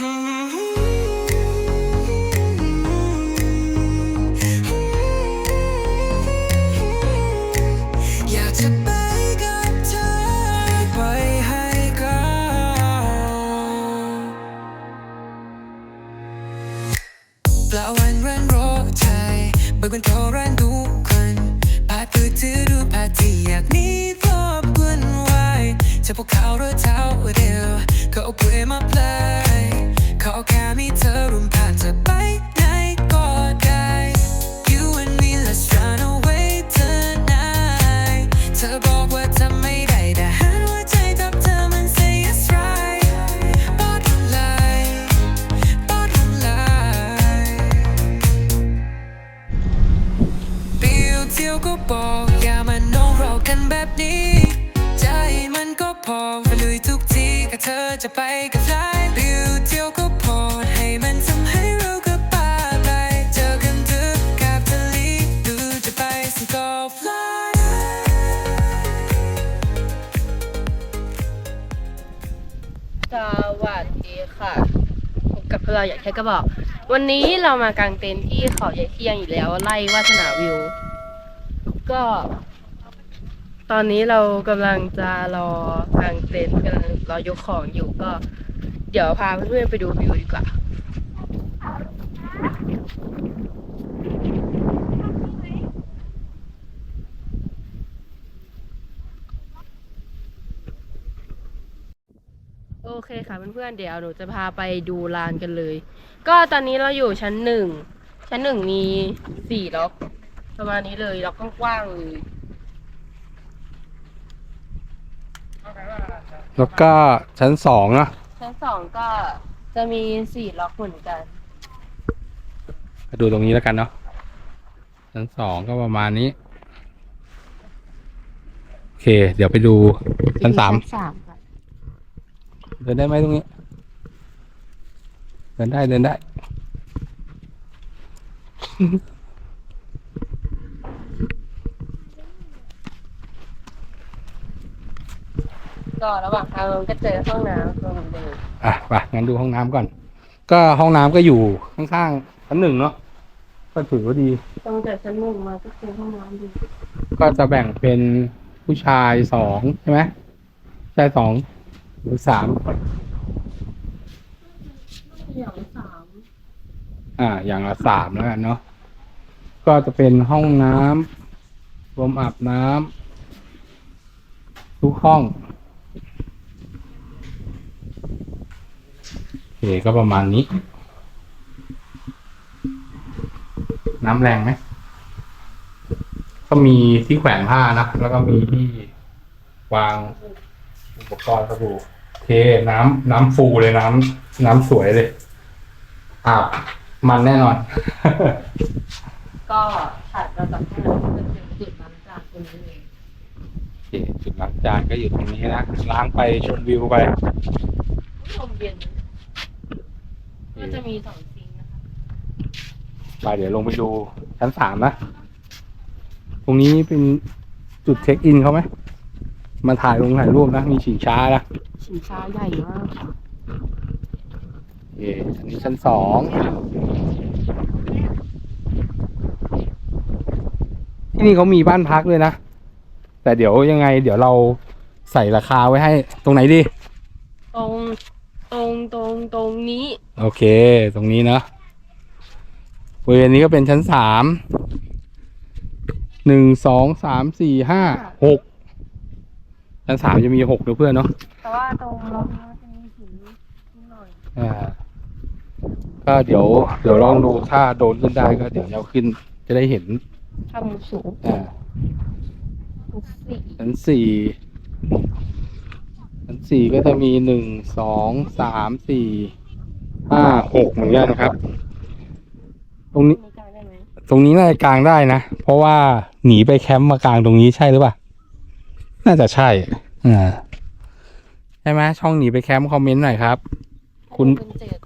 อ แค่ก็บอก วันนี้เรามากางเต็นท์ที่เขาใหญ่เที่ยงอีกแล้วไล่วาสนาวิว ก็ ตอนนี้เรากำลังจะรอกางเต็นท์กำลังรอยกของอยู่ก็ เดี๋ยวพาเพื่อนๆไปดูวิวดีกว่า โอเคค่ะเพื่อนๆเดี๋ยวหนูจะพาไปดูลานกันเลย ก็ตอนนี้เราอยู่ชั้นหนึ่งชั้นหนึ่งมีสี่ล็อกประมาณนี้เลยล็อกกว้างๆเลยแล้วก็ชั้นสองนะชั้นสองก็จะมีสี่ล็อกเหมือนกันมาดูตรงนี้แล้วกันเนาะชั้นสองก็ประมาณนี้ โอเค เดี๋ยวไปดูชั้นสามชั้นสามค่ะ เดินได้ไหมตรงนี้ เดินได้เดินได้ก็ระหว่างทางเราก็เจอห้องน้ำตรงเดิมอะไปงั้นดูห้องน้ำก่อน ก็ห้องน้ำก็อยู่ข้างๆชั้นหนึ่งเนาะก็ถือว่าดี ตรงจากชั้นหนึ่งมาก็เจอห้องน้ำดีก็จะแบ่งเป็นผู้ชายสองใช่ไหมชายสอง หรือสามอย่างสามอ่า อย่างละสามแล้วกันเนาะก็จะเป็นห้องน้ำรวมอาบน้ำทุกห้องโอเคก็ประมาณนี้ น้ำแรงไหมก็มีที่แขวนผ้านะ แล้วก็มีที่วาง อุปกรณ์สบู่โอเคน้ำน้ำฟูเลยน้ำน้ำสวยเลยอาบมันแน่นอน ก็ถัดมาจากห้องน้ำก็จะเป็นจุดล้างจานตรงนี้เลยโอเคจุดล้างจานก็อยู่ตรงนี้นะล้างไปชมวิวไป ลมเย็นก็จะมีสองซิงค์นะคะไปเดี๋ยวลงไปดูชั้นสามนะ ตรงนี้เป็นจุดเช็คอินเขาไหม มาถ่ายลงถ่ายรูปนะ มีชิงช้านะชิงช้าใหญ่มากค่ะโอเคอันนี้ชั้นสองที่นี่เขามีบ้านพักด้วยนะ แต่เดี๋ยวยังไง เดี๋ยวเราใส่ราคาไว้ให้ตรงไหนดี ตรงตรงตรงตรงนี้ โอเค ตรงนี้เนอะบริเวณนี้ก็เป็นชั้นสามหนึ่งสองสามสี่ห้าหก ชั้นสามจะมีหกนะเพื่อนเนาะแต่ว่าตรงล็อกนี้จะมีหินนิดหน่อยอ่าก็เดี๋ยวเดี๋ยวลองดูถ้าโดนขึ้นได้ก็เดี๋ยวเราขึ้นจะได้เห็นทำสูงอ่าสี่ชั้นสี่ชั้นสี่ก็จะมีหนึ่งสองสามสี่ห้าหกเหมือนกันนะครับ ตรงนี้ มีกลางได้ไหมตรงนี้น่าจะกลางได้นะ เพราะว่าหนีไปแคมป์มากลางตรงนี้ใช่หรือเปล่า น่าจะใช่อ่าใช่ไหมช่องหนีไปแคมป์คอมเมนต์หน่อยครับ คุณเป็นเจ็ด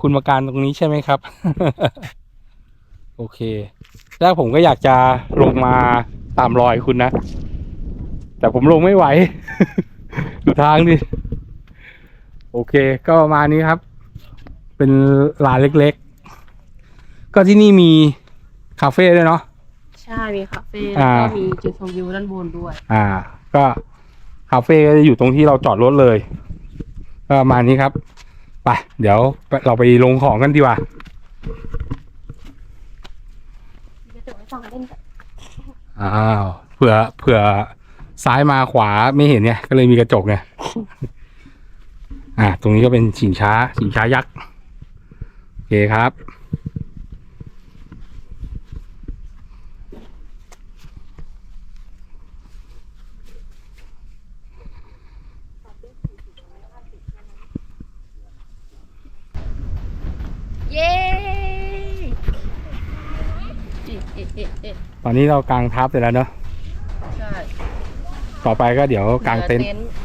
คุณมากลางตรงนี้ใช่ไหมครับ โอเค แล้วผมก็อยากจะลงมาตามรอยคุณนะ แต่ผมลงไม่ไหว ดูทางดิ โอเค ก็ประมาณนี้ครับ เป็นร้านเล็กๆ ก็ที่นี่มีคาเฟ่ด้วยเนาะ ใช่ มีคาเฟ่อ่าแล้วก็มีจุดชมวิวด้านบนด้วย อ่า ก็คาเฟ่ก็จะอยู่ตรงที่เราจอดรถเลยก็มานี้ครับไปเดี๋ยวเราไปลงของกันดีกว่าอ้าวเผื่อเผื่อซ้ายมาขวาไม่เห็นเนี่ยก็เลยมีกระจกไงอ่าตรงนี้ก็เป็นชิงช้าชิงช้ายักษ์โอเคครับ เย้เอ๊ะเอ๊ะเอ๊ะเอ๊ะตอนนี้เรากางทับเสร็จแล้วเนอะใช่ ต่อไปก็เดี๋ยวกางเต็นท์ หลืออ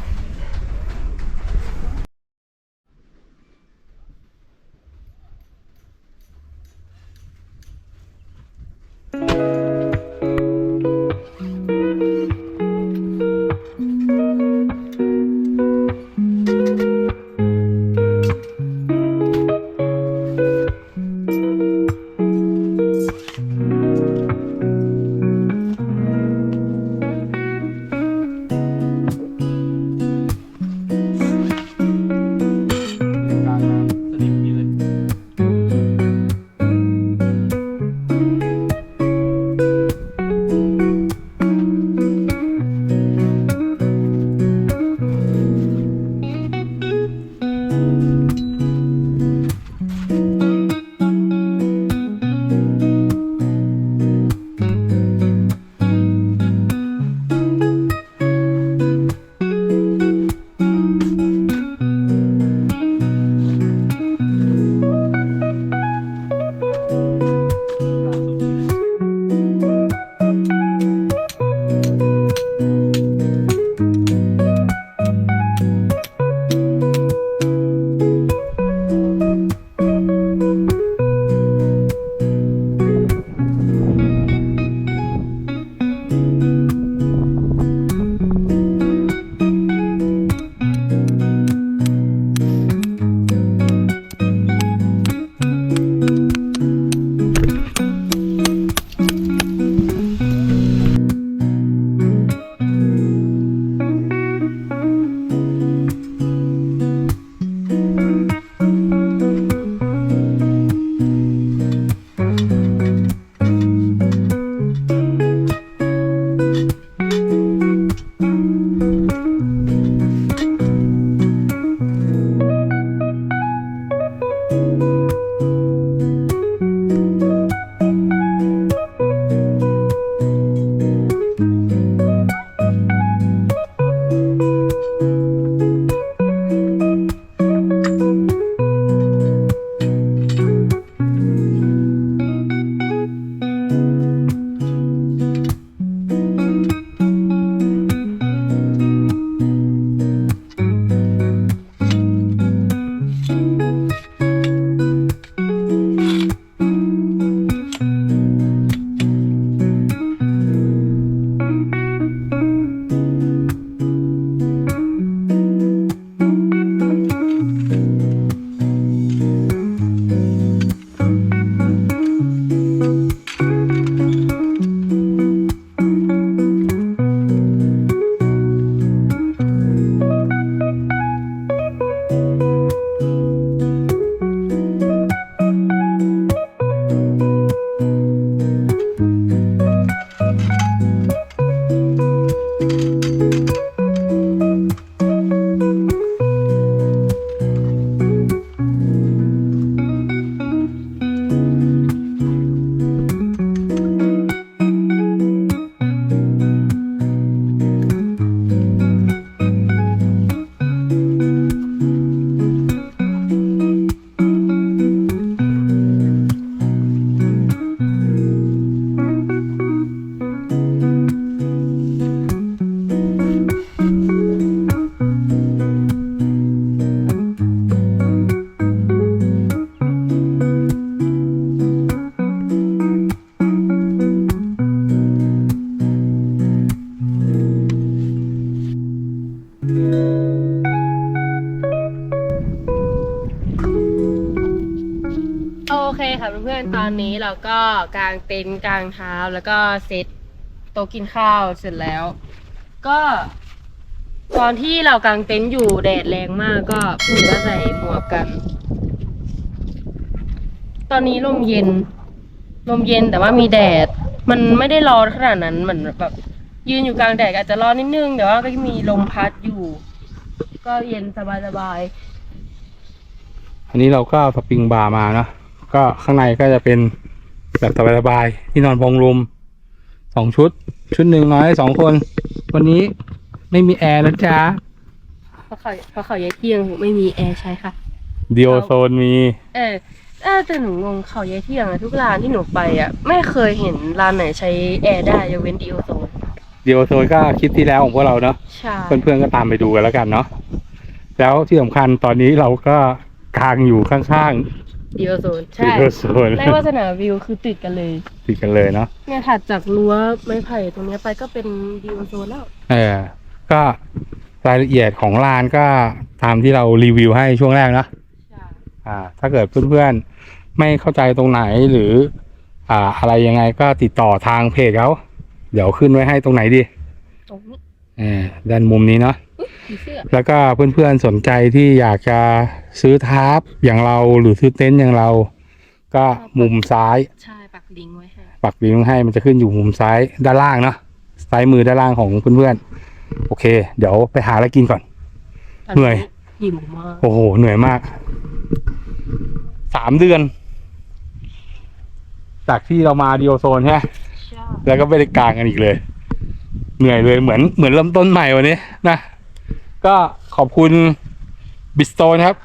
ก็กางเต็นท์กางเท้าแล้วก็เซตโต๊ะกินข้าวเสร็จแล้ว ก็ ตอนที่เรากางเต็นท์อยู่แดดแรงมากก็ผมก็ใส่หมวกกัน ตอนนี้ลมเย็น ลมเย็นแต่ว่ามีแดด มันไม่ได้ร้อนขนาดนั้นเหมือนแบบยืนอยู่กลางแดดอาจจะร้อนนิดนึงแต่ว่าก็มีลมพัดอยู่ ก็เย็นสบายๆอันนี้เราก็เอาสปริงบาร์มานะก็ข้างในก็จะเป็น แบบสบายๆที่นอนพงลมสองชุด ชุดหนึ่งน้อยสองคน วันนี้ไม่มีแอร์นะจ๊ะเพราะเขาเพราะเขาย้ายเที่ยงไม่มีแอร์ใช้ค่ะ เดียวโซนมี เออเออแต่หนูงงเขาย้ายเที่ยงอะทุกร้านที่หนูไปอะไม่เคยเห็นร้านไหนใช้แอร์ได้ยกเว้นดีโอโซนเดียวโซนก็คลิปที่แล้วของพวกเราเนาะใช่เพื่อนๆก็ตามไปดูกันแล้วกันเนาะแล้วที่สำคัญตอนนี้เราก็กางอยู่ข้าง ดีโอโซนๆใช่เดียวโซนไร่วาสนาวิวคือติดกันเลย ติดกันเลยเนาะเนี่ยถัดจากรั้วไม้ไผ่ตรงเนี้ยไปก็เป็นดีโอโซนแล้ว เออก็รายละเอียดของร้านก็ตามที่เรารีวิวให้ช่วงแรกเนาะใช่อ่า ถ้าเกิดเพื่อนๆ ไม่เข้าใจตรงไหนหรือ อ่า อะไรยังไงก็ติดต่อทางเพจเขาเดี๋ยวขึ้นไว้ให้ตรงไหนดีตรงนี้ เออด้านมุมนี้เนาะผีเสื้อ แล้วก็เพื่อนๆสนใจที่อยากจะซื้อทาร์ปอย่างเราหรือซื้อเต็นท์อย่างเรา ก็มุมซ้ายใช่ปักลิงก์ไว้ให้ปักลิงก์ให้มันจะขึ้นอยู่มุมซ้ายด้านล่างเนาะซ้ายมือด้านล่างของเพื่อนๆโอเค เดี๋ยวไปหาอะไรกินก่อน เหนื่อยหิวมากโอ้โหเหนื่อยมากสามเดือน จากที่เรามาดิโอโซนใช่ไหมใช่แล้วก็ไม่ได้กลางกันอีกเลย เหนื่อยเลยเหมือนเหมือนเริ่มต้นใหม่วันนี้นะ ก็ขอบคุณบิสโตนะครับ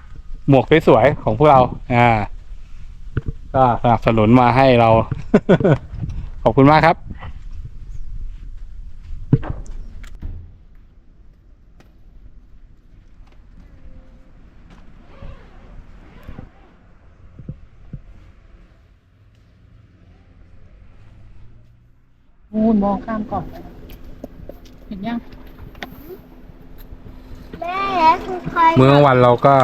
หมวกสวยๆของพวกเรา อ่า ก็สนับสนุนมาให้เรา ขอบคุณมากครับมูนมองข้ามก่องไปเห็นยัง ม่แล้วคือใครมื้อกลางวันเราก็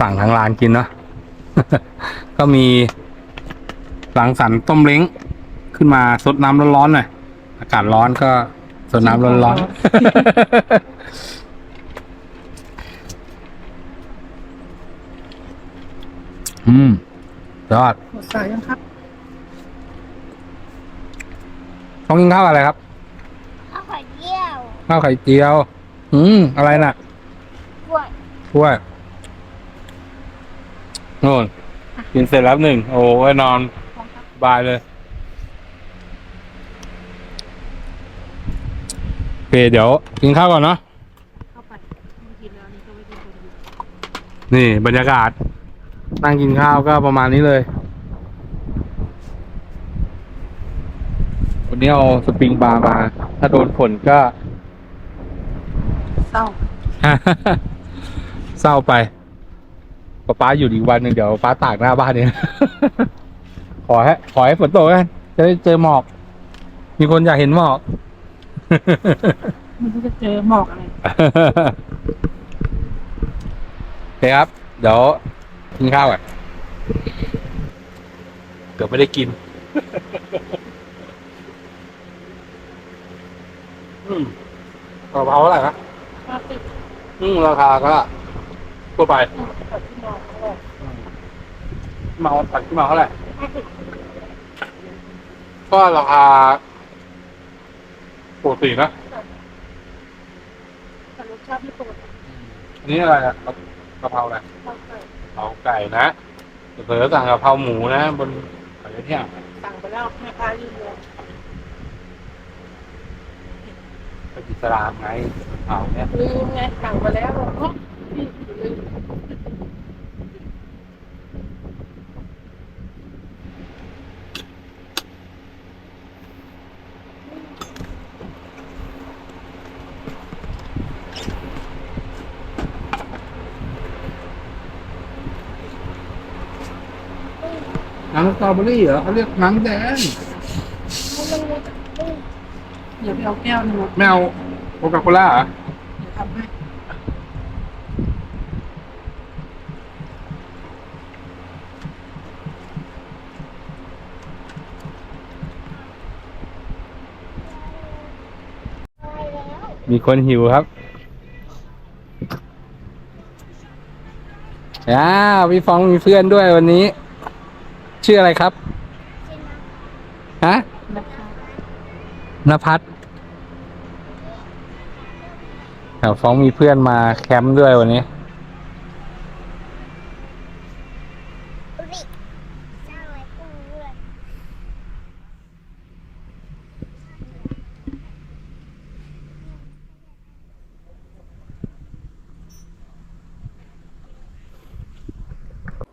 สั่งทางร้านกินเนาะ ก็มีสังสรรค์ต้มเล้งขึ้นมาสดน้ำร้อนๆหน่อย อากาศร้อนก็สดน้ำร้อนๆ อืมยอดหมดสายยังครับต้องกินข้าวอะไรครับ ข้าวไข่เยี่ยว ข้าวไข่เจียว อืม อะไรน่ะกล้วย ถ้วยโน่นกินเสร็จแล้วหนึ่ง โอ้ยนอนสบายเลยโอเคเดี๋ยว กินข้าวก่อนเนาะเข้าไปบางทีแล้วนี่ก็ไม่กินคนเดียวนี่ บรรยากาศ นั่งกินข้าวก็ประมาณนี้เลย วันนี้เอาสปริงบาร์มา ถ้าโดนฝนก็เศร้า เศร้าไปป๊าป๊าอยู่อีกวันหนึ่งเดี๋ยวป๊าตากหน้าบ้านเนี่ย ขอให้ขอให้ฝนตกกันจะได้เจอหมอก มีคนอยากเห็นหมอก ไมันจะเจอหมอกอะไร โอเคครับ เดี๋ยวกินข้าวก่อนเกือบไม่ได้กิน อืมกระเพราเท่าไหร่นะห้าสิบอืมราคาก็ ทั่วไปตัดที่นอนเขาบอกเมาตัดที่เมาเท่าไหร่ห้าสิบก็ราคาปกตินะแต่รสชาติไม่ปกติอันนี้อะไรอะกะเพราอะไรเท่าไหร่กะเพราไก่นะเผลอๆสั่งกะเพราหมูนะ บนอะไรเนี่ยสั่งไปแล้วแม่ค้ายืนรอเป็นอิสลามไงกะเพราเนี่ยลืมไงสั่งไปแล้วเนาะนี่ลืม หนังสตรอเบอรี่เหรอเขาเรียกหนังแดงเดี๋ยวไปเอาแก้วหนึงมาไม่เอาโคคาโคล่าเหรอ เดี๋ยวทำให้ มีคนหิวครับอ้าวพี่ฟองมีเพื่อนด้วยวันนี้ ชื่ออะไรครับฮะนภัสแถวฟองมีเพื่อนมาแคมป์ด้วยวันนี้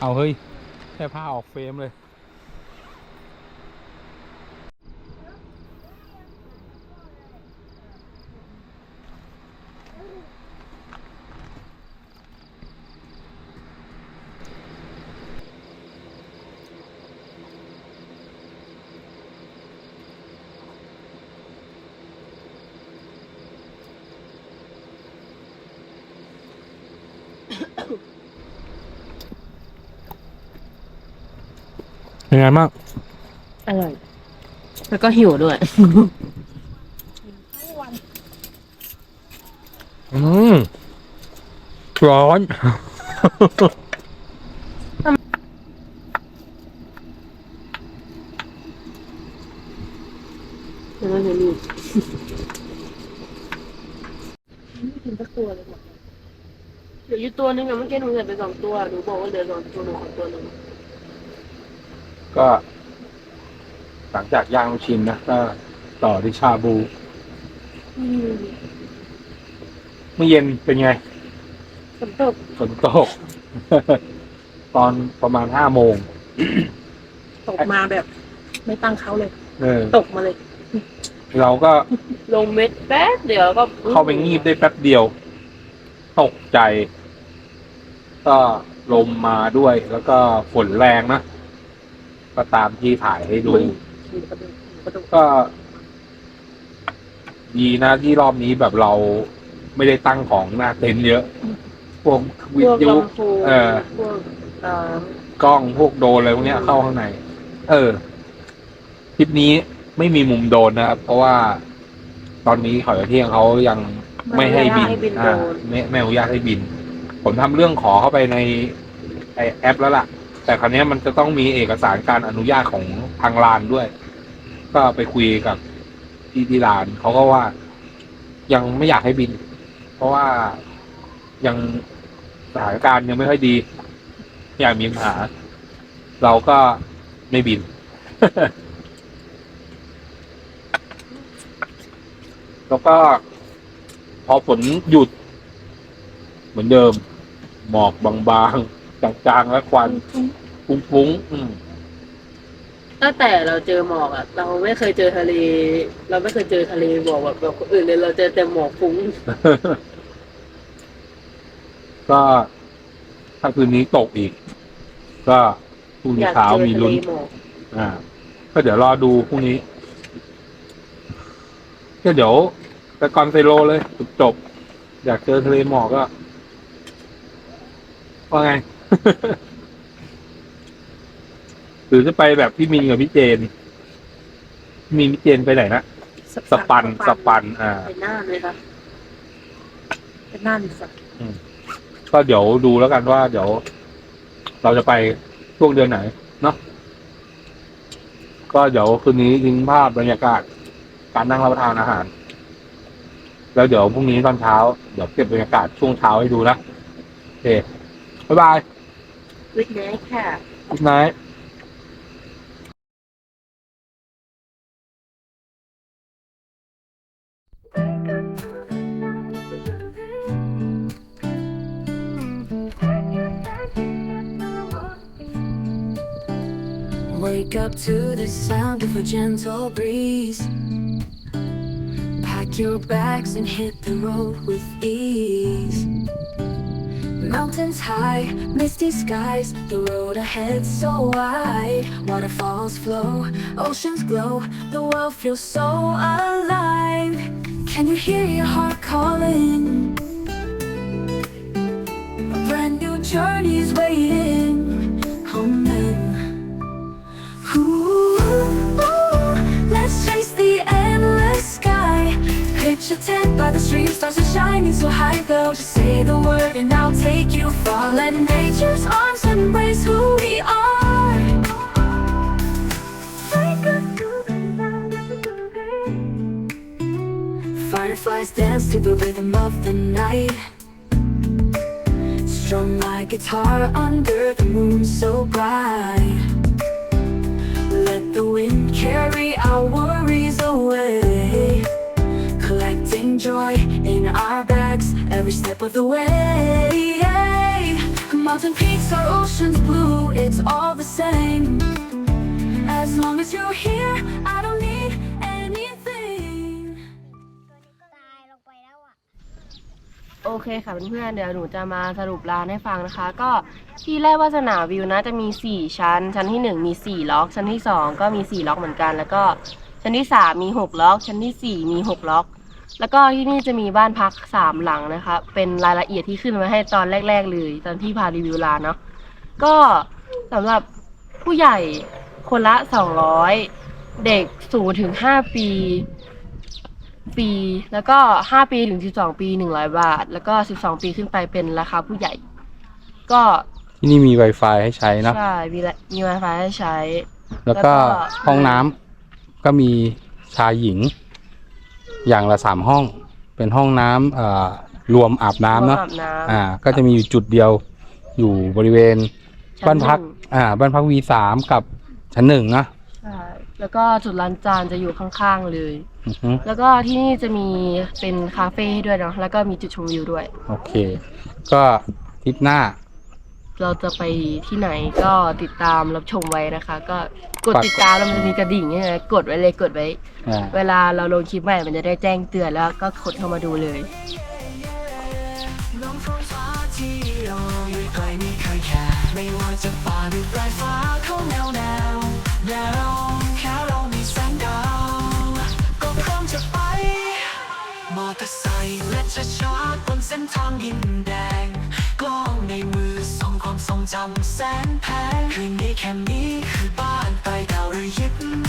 เอาเฮ้ยแค่ผ้าออกเฟรมเลย เป็นไงบ้างอร่อย แล้วก็หิวด้วย อืมร้อนเดี๋ยวเราจะมีไม่กินสักตัวเลยหมดเหลืออยู่ตัวนึงอะเมื่อกี้หนูเหลือไปสองตัวหนูบอกว่าเหลือสองตัวหนูขอตัวหนึง ก็ หลังจากย่างลูกชิ้นนะก็ต่อที่ชาบูอืมเมื่อเย็นเป็นไงฝนตกฝนตก ตอนประมาณห้าโมง ตกมาแบบ ไม่ตั้งเขาเลย เออ ตกมาเลย เราก็ลงเม็ดแป๊บเดี๋ยวก็เข้าไปงีบได้แป๊บเดียว ตกใจ ก็ลมมาด้วยแล้วก็ฝนแรงนะ ก็ตามที่ถ่ายให้ดู ก็ดีนะที่รอบนี้แบบเราไม่ได้ตั้งของหน้าเต็นท์เยอะ พวกวิพวทกยุลำโพงเออพวกเอ่อกล้องพวกโดรนอะไรพวกเนี้ยเข้าข้างใน เออทริปนี้ไม่มีมุมโดรนนะครับ เพราะว่าตอนนี้ขอยเที่ยงเขายังไม่ให้บินให้บินโดอ่ารนไม่ไม่อนุญาตให้บิน ผมทำเรื่องขอเข้าไปในไอแอปแล้วล่ะ แต่ครั้นี้ยมันจะต้องมีเอกสารการอนุญาตของทางลานด้วย ก็ไปคุยกับที่ที่ลานเขาก็ว่า ยังไม่อยากให้บิน เพราะว่ายังสถานการณ์ยังไม่ค่อยดี อยากมีปัญหา เราก็ไม่บิน แล้วก็พอฝนหยุดเหมือนเดิม หมอกบางๆ จางๆและควันฟุ้งๆอืม ตั้งแต่เราเจอหมอกอะเราไม่เคยเจอทะเล เราไม่เคยเจอทะเลหมอกแบบแบบคนอื่นเลยเราเจอแต่หมอกฟุ้ง ก็ถ้าคืนนี้ตกอีก ก็พรุ่งอนี้ยากเช้าเจอมีทะเลลุ้นหมอกอ่า ก็เดี๋ยวรอดูพรุ่งนี้ ก็เดี๋ยวไปกอนไซโลเลยจบจบ อยากเจอทะเลหมอกก็ว่าไง หรือจะไปแบบพี่มินกับพี่เจนพี่มินพี่เจนไปไหนนะ สปัน สปัน อ่าไปหน้าเลยครับเป็นนั่นสักก็เดี๋ยวดูแล้วกันว่า เดี๋ยว เราจะไปช่วงเดือนไหน เนาะ ก็เดี๋ยวคืนนี้ทิ้งภาพบรรยากาศ การนั่งรับประทานอาหาร แล้วเดี๋ยวพรุ่งนี้ตอนเช้า เดี๋ยวเก็บบรรยากาศช่วงเช้าให้ดูนะ โอเค บ๊ายบาย วิดเนสค่ะ กุ๊ดไนท์ Wake up to the sound of a gentle breeze. Pack your bags and hit the road with ease. Mountains high, misty skies, the road ahead so wide. Waterfalls flow, oceans glow, the world feels so alive. Can you hear your heart calling? A brand new journey's waiting. Pitch a tent by the stream, stars are shining so high. They'll just say the word and I'll take you far. Let nature's arms embrace who we are. Fireflies dance to the rhythm of the night. Strum my guitar under the moon so bright. Let the wind carry our worries away. Collecting joy in our bags every step of the way. Mountain peaks or oceans blue, it's all the same. As long as you're here, I don't need anything. โอเคค่ะเพื่อนๆเดี๋ยวหนูจะมาสรุปร้านให้ฟังนะคะ ก็ที่แรกว่าสนามวิวนะจะมี 4 ชั้น ชั้นที่ 1 มี 4 ล็อก ชั้นที่ 2 ก็มี 4 ล็อกเหมือนกัน แล้วก็ชั้นที่ 3 มี 6 ล็อก ชั้นที่ 4 มี 6 ล็อก แล้วก็ที่นี่จะมีบ้านพัก3หลังนะคะ เป็นรายละเอียดที่ขึ้นมาให้ตอนแรก ๆ เลย ตอนที่พารีวิวร้านเนาะก็สำหรับผู้ใหญ่คนละ200เด็กสูงถึง5ปี ปี แล้วก็5ปีถึง12ปี100บาท แล้วก็12ปีขึ้นไปเป็นราคาผู้ใหญ่ ก็ที่นี่มี Wi-Fi ให้ใช้นะใช่มีละมี Wi-Fi ให้ใช้ แล้วก็แล้วก็ ห้องน้ำก็มีชายหญิง อย่างละสามห้อง เป็นห้องน้ำเอ่อรวมอาบน้ำเนาะร่วมอาบน้ำอ่า ก็จะมีอยู่จุดเดียวอยู่บริเวณชั้บ้านพักหงอ่าบ้านพัก V3 กับชั้นหนึ่งนะใช่แล้วก็จุดล้างจานจะอยู่ข้างๆเลยอือฮึแล้วก็ที่นี่จะมีเป็นคาเฟ่ให้ด้วยเนาะแล้วก็มีจุดชมวิวด้วย โอเค ก็ทริปหน้า เราจะไปที่ไหนก็ติดตามรับชมไว้นะคะ ก็กดฝากติดตามแล้วมันจะมีกระดิ่งเนี่ยนะกดไว้เลยกดไว้ อ่า เวลาเราลงคลิปใหม่มันจะได้แจ้งเตือนแล้วก็กดเข้ามาดูเลย น้องท้องฟ้าที่เราไม่ไกลไม่เคยแค่ไม่ว่าจะฝ่าหรือปลายฟ้าเขาแนวแนวแนวแค่เรามีแสงดาวก็พร้อมจะไป มอเตอร์ไซค์และจะชาร์จบนเส้นทางดินแดง จำแสนแพงคืนนี้แค่นี้คือบ้านไปดาวหรือยิบ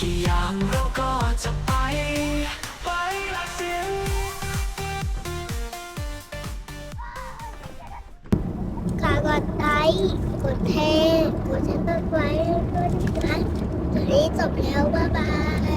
กี่อย่างเราก็จะไป ไปละเสียงขากดไลค์กดแชร์กดแชร์ไว้ด้วยนะคะตอนนี้จบแล้ว บ๊ายบาย